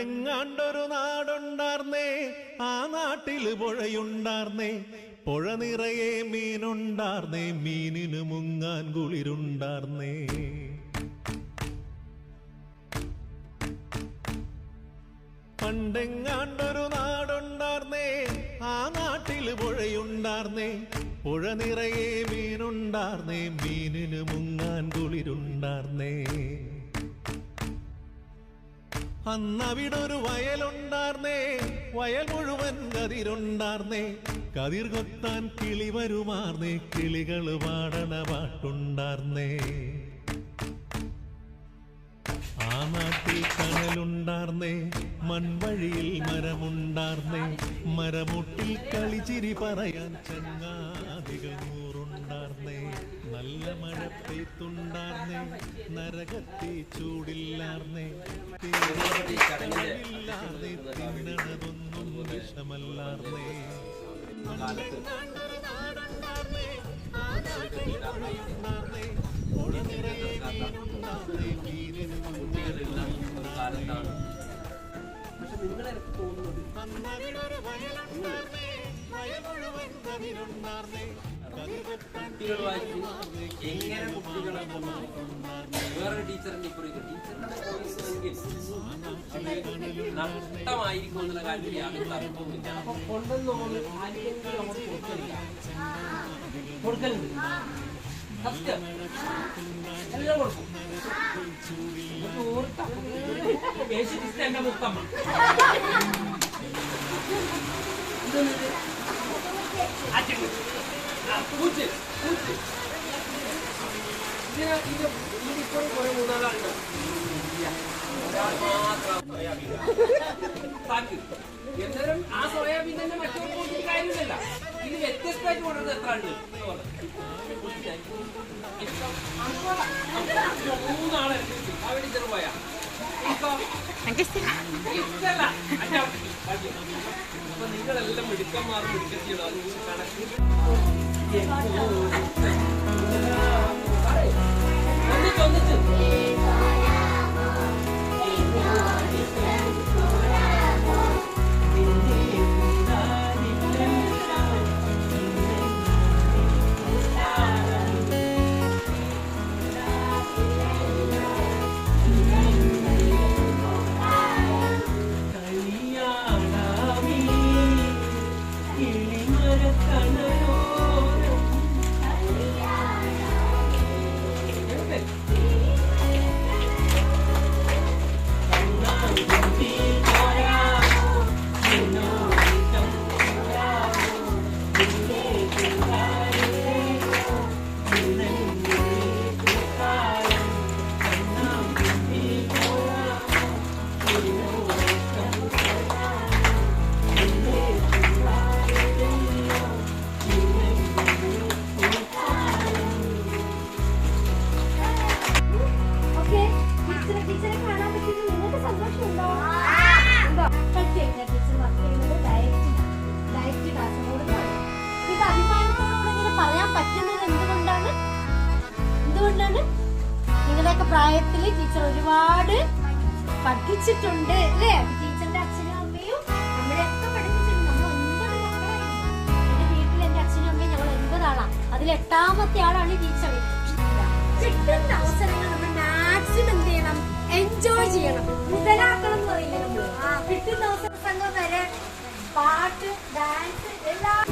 പണ്ടെങ്ങാണ്ടൊരു നാടുണ്ടാർന്നേ ആ നാട്ടിൽ പുഴയുണ്ടാർന്നേ പുഴ നിറയെ മീനുണ്ടാർന്നേ മീനിന് മുങ്ങാൻ കുളിരുണ്ടാർന്നേ. പണ്ടെങ്ങാണ്ടൊരു നാടുണ്ടാർന്നേ ആ നാട്ടിൽ പുഴയുണ്ടാർന്നേ പുഴ നിറയെ മീനുണ്ടാർന്നേ മീനിന് മുങ്ങാൻ കുളിരുണ്ടാർന്നേ. അന്നവിടൊരു വയലുണ്ടാർന്നേ വയൽ മുഴുവൻ കതിരുണ്ടാർന്നേ. കതിർ കൊത്താൻ കിളി വരുമാർന്നേ കിളികൾ പാടണ പാട്ടുണ്ടാർന്നേ. ആ നാട്ടിൽ കടലുണ്ടാർന്നേ മൺവഴിയിൽ മരമുണ്ടാർന്നേ. മരമുട്ടിൽ കളിച്ചിരി പറയാൻ ചങ്ങാതികൾ നൂറുണ്ടാർന്നേ നല്ല മഴ പെയ്തുണ്ടാർന്നേ നരകത്തി ചൂടില്ലാർന്നേ. തിന്നണതൊന്നും വിഷമല്ലാർന്നേ. പക്ഷെ നിങ്ങളെ തോന്നുന്നത് കുട്ടികളുമായിട്ട് എങ്ങനെ കുട്ടികളെ വേറൊരു ടീച്ചറിന്റെ ഇപ്പുറം ടീച്ചറിന്റെ നഷ്ടമായിരിക്കും എന്നുള്ള കാര്യത്തിൽ യാതൊരു തർക്കവുമില്ല അപ്പൊ കൊണ്ടുവന്നോൾ ആർക്കെങ്കിലും നമ്മൾ കൊടുക്കലില്ല കൊടുക്കലുണ്ട് സത്യം എല്ലാം കൊടുക്കും യേശു ക്രിസ്തു എന്റെ മുത്തമ്മ ആ, പൂച്ച് പൂച്ച് ഇതിന് ഇത് ഇതിപ്പോൾ കുറെ മൂന്നാളുണ്ട് ഒരാൾ മാത്രം സോയാബീൻ എന്നാലും ആ സോയാബീൻ തന്നെ മറ്റൊരു കൂട്ടിൽ കാര്യമില്ല ഇത് വ്യത്യസ്തമായിട്ട് കൊണ്ടുവരുന്നത് എത്ര അപ്പൊ മൂന്നാളെ അവിടെ ഇഷ്ടല്ല അച്ഛാ അപ്പൊ നിങ്ങളെല്ലാം മിടുക്കന്മാർ മിടുക്കത്തിയുള്ളൂ അത് കണക്ക് Yeah. എന്തുകൊണ്ടാണ് നിങ്ങളുടെയൊക്കെ പ്രായത്തിൽ ടീച്ചർ ഒരുപാട് പഠിച്ചിട്ടുണ്ട് അല്ലേ? ടീച്ചറിന്റെ അച്ഛനും അമ്മയും നമ്മളെയൊക്കെ പഠിപ്പിച്ചിട്ടുണ്ട്. നമ്മൾ ഒൻപത് മക്കളായിരുന്നു എന്റെ വീട്ടിൽ എന്റെ അച്ഛനും അമ്മയും ഞങ്ങൾ ഒൻപത് ആളാ അതിൽ എട്ടാമത്തെ ആളാണ് ടീച്ചർ കിട്ടുന്ന അവസരങ്ങൾ നമ്മൾ മാക്സിമം എന്ത് ചെയ്യണം? എൻജോയ് ചെയ്യണം. മുതലാക്കണം എന്ന് പറയില്ലേ നമ്മൾ? ആ കിട്ടുന്ന അവസരങ്ങൾ വരെ പാട്ട് ഡാൻസ് എല്ലാം